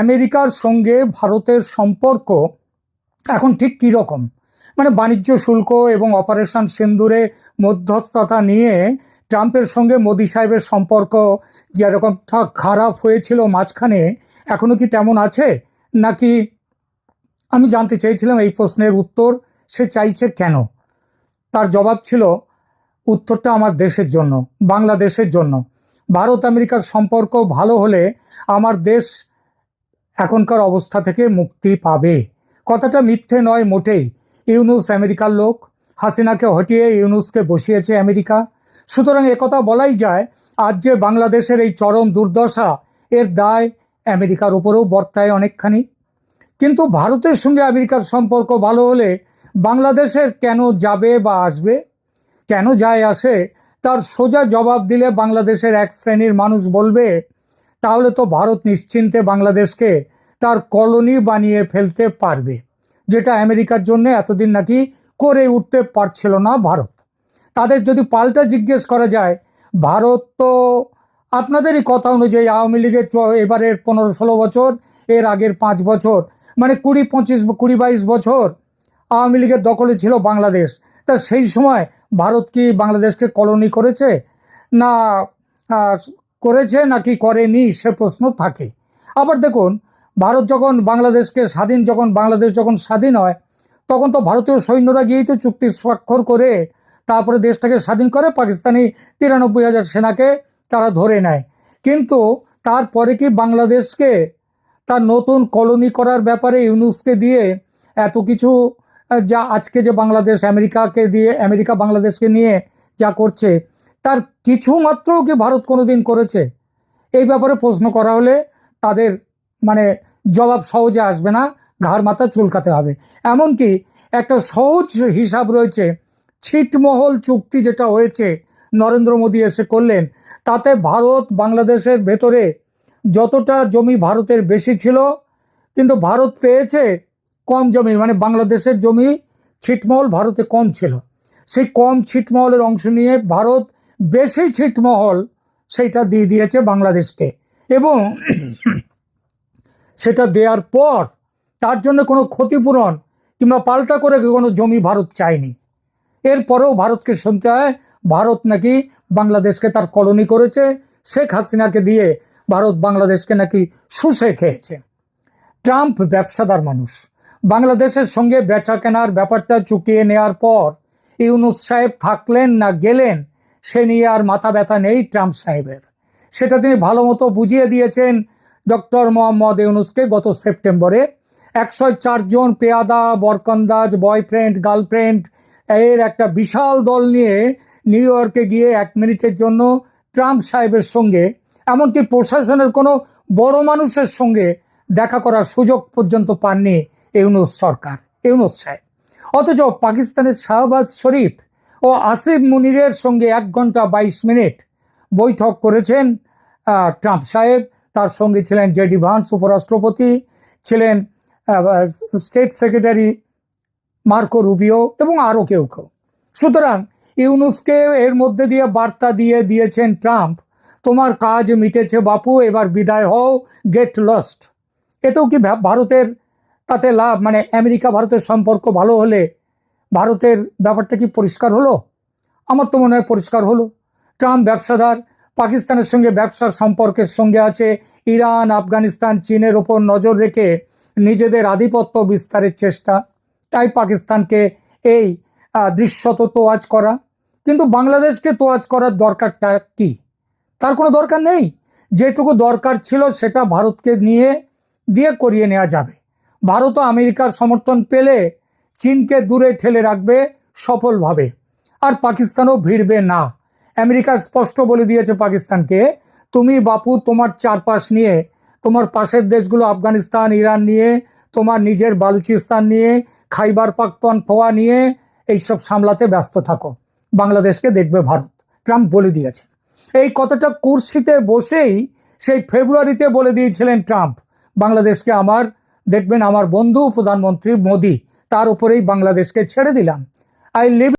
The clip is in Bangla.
আমেরিকার সঙ্গে ভারতের সম্পর্ক এখন ঠিক কী রকম মানে বাণিজ্য শুল্ক এবং অপারেশন সিন্দুরে মধ্যস্থতা নিয়ে ট্রাম্পের সঙ্গে মোদি সাহেবের সম্পর্ক যেরকমটা খারাপ হয়েছিল মাঝখানে এখনও কি তেমন আছে? নাকি আমি জানতে চেয়েছিলাম এই প্রশ্নের উত্তর, সে চাইছে কেন? তার জবাব ছিল, উত্তরটা আমার দেশের জন্য, বাংলাদেশের জন্য। ভারত আমেরিকার সম্পর্ক ভালো হলে আমার দেশ এখনকার অবস্থা থেকে মুক্তি পাবে। কথাটা মিথ্যে নয় মোটেই। ইউনুস আমেরিকার লোক। হাসিনাকে হটিয়ে ইউনুসকে বসিয়েছে আমেরিকা। সুতরাং একথা বলাই যায়, আজ যে বাংলাদেশের এই চরম দুর্দশা, এর দায় আমেরিকার উপরেও বর্তায় অনেকখানি। কিন্তু ভারতের সঙ্গে আমেরিকার সম্পর্ক ভালো হলে বাংলাদেশের কেন যাবে বা আসবে? কেন যায় আসে? তার সোজা জবাব দিলে বাংলাদেশের এক শ্রেণির মানুষ বলবে, তাহলে তো ভারত নিশ্চিন্তে বাংলাদেশকে তার কলোনি বানিয়ে ফেলতে পারবে, যেটা আমেরিকার জন্য এতদিন নাকি করে উঠতে পারছিল না ভারত। তাদের যদি পাল্টা জিজ্ঞেস করা যায়, ভারত তো আপনাদেরই কথা অনুযায়ী আওয়ামী লীগের এবারের পনেরো ষোলো বছর, এর আগের পাঁচ বছর মানে কুড়ি পঁচিশ, কুড়ি বাইশ বছর আওয়ামী লীগের দখলে ছিল বাংলাদেশ। তা সেই সময় ভারত কি বাংলাদেশকে কলোনি করেছে? না করেছে নাকি করেনি সে প্রশ্ন থাকে। আবার দেখুন ভারত যখন বাংলাদেশকে স্বাধীন, যখন বাংলাদেশ যখন স্বাধীন হয়, তখন তো ভারতীয় সৈন্যরা গিয়েই তো চুক্তি স্বাক্ষর করে তারপরে দেশটাকে স্বাধীন করে পাকিস্তানি তিরানব্বই হাজার সেনাকে তারা ধরে নেয়। কিন্তু তারপরে কি বাংলাদেশকে তার নতুন কলোনি করার ব্যাপারে ইউনুসকে দিয়ে এত কিছু, যা আজকে যে বাংলাদেশ আমেরিকাকে দিয়ে, আমেরিকা বাংলাদেশকে নিয়ে যা করছে, তার কিছু মাত্রও কি ভারত কোনো দিন করেছে? এই ব্যাপারে প্রশ্ন করা হলে তাদের মানে জবাব সহজে আসবে না, ঘাড় মাথা চুলকাতে হবে। এমনকি একটা সহজ হিসাব রয়েছে, ছিটমহল চুক্তি যেটা হয়েছে, নরেন্দ্র মোদী এসে করলেন, তাতে ভারত বাংলাদেশের ভেতরে যতটা জমি ভারতের বেশি ছিল, কিন্তু ভারত পেয়েছে কম জমি মানে বাংলাদেশের জমি ছিটমহল ভারতে কম ছিল। সেই কম ছিটমহলের অংশ নিয়ে ভারত বেশি ছিটমহল সেইটা দিয়ে দিয়েছে বাংলাদেশকে। এবং সেটা দেওয়ার পর তার জন্য কোনো ক্ষতিপূরণ কিংবা পাল্টা করে কোনো জমি ভারত চায়নি। এরপরেও ভারতকে শুনতে হয়, ভারত নাকি বাংলাদেশকে তার কলোনি করেছে, শেখ হাসিনাকে দিয়ে ভারত বাংলাদেশকে নাকি শুষে খেয়েছে। ট্রাম্প ব্যবসাদার মানুষ। বাংলাদেশের সঙ্গে বেচা কেনার ব্যাপারটা চুকিয়ে নেওয়ার পর ইউনুস সাহেব থাকলেন না গেলেন, সে নিয়ে আর মাথা ব্যথা নেই ট্রাম্প সাহেবের। সেটা তিনি ভালো মতো বুঝিয়ে দিয়েছেন ডক্টর মোহাম্মদ ইউনুসকে গত সেপ্টেম্বরে একশো চারজন পেয়াদা, বরকন্দাজ, বয়ফ্রেন্ড, গার্লফ্রেন্ড এর একটা বিশাল দল নিয়ে নিউ ইয়র্কে গিয়ে এক মিনিটের জন্য ট্রাম্প সাহেবের সঙ্গে, এমনকি প্রশাসনের কোনো বড় মানুষের সঙ্গে দেখা করার সুযোগ পর্যন্ত পাননি ইউনুস সরকার, ইউনুস সাহেব। অথচ পাকিস্তানের শাহবাজ শরীফ ও আসিফ মুনিরের সঙ্গে এক ঘণ্টা বাইশ মিনিট বৈঠক করেছেন ট্রাম্প সাহেব। তার সঙ্গে ছিলেন জেডি ভান্স, উপরাষ্ট্রপতি ছিলেন স্টেট সেক্রেটারি মার্কো রুবিও এবং আরও কেউ কেউ। সুতরাং ইউনুসকে এর মধ্যে দিয়ে বার্তা দিয়ে দিয়েছেন ট্রাম্প, তোমার কাজ মিটেছে বাপু, এবার বিদায় হও, গেট লস্ট। এতেও কি ভারতের তাতে লাভ মানে আমেরিকা, ভারতের সম্পর্ক ভালো হলে ভারতের ব্যাপারটা কি পরিষ্কার হলো? আমার তো মনে হয় পরিষ্কার হলো। ট্রাম্প ব্যবসাদার পাকিস্তানের সঙ্গে ব্যবসার সম্পর্কের সঙ্গে আছে। ইরান, আফগানিস্তান, চীনের ওপর নজর রেখে নিজেদের আধিপত্য বিস্তারের চেষ্টা। তাই পাকিস্তানকে এই দৃশ্যত তোয়াজ করা। কিন্তু বাংলাদেশকে তোয়াজ করার দরকারটা কি? তার কোনো দরকার নেই। যেটুকু দরকার ছিল সেটা ভারতকে নিয়ে, দিয়ে করিয়ে নেওয়া যাবে। ভারতও আমেরিকার সমর্থন পেলে চীনকে দূরে ঠেলে রাখবে সফলভাবে। আর পাকিস্তানও ভিড়বে না। আমেরিকা স্পষ্ট বলে দিয়েছে পাকিস্তানকে, তুমি বাপু, তোমার চারপাশ নিয়ে, তোমার পাশের দেশগুলো আফগানিস্তান, ইরান নিয়ে, তোমার নিজের বালুচিস্তান নিয়ে, খাইবার পাখতনখোয়া নিয়ে, এইসব সামলাতে ব্যস্ত থাকো। বাংলাদেশকে দেখবে ভারত। ট্রাম্প বলে দিয়েছে এই কথাটা কুর্সিতে বসেই সেই ফেব্রুয়ারিতে বলে দিয়েছিলেন ট্রাম্প, বাংলাদেশকে আমার, দেখবেন আমার বন্ধু প্রধানমন্ত্রী মোদি, তার উপরেই বাংলাদেশকে ছেড়ে দিলাম। I live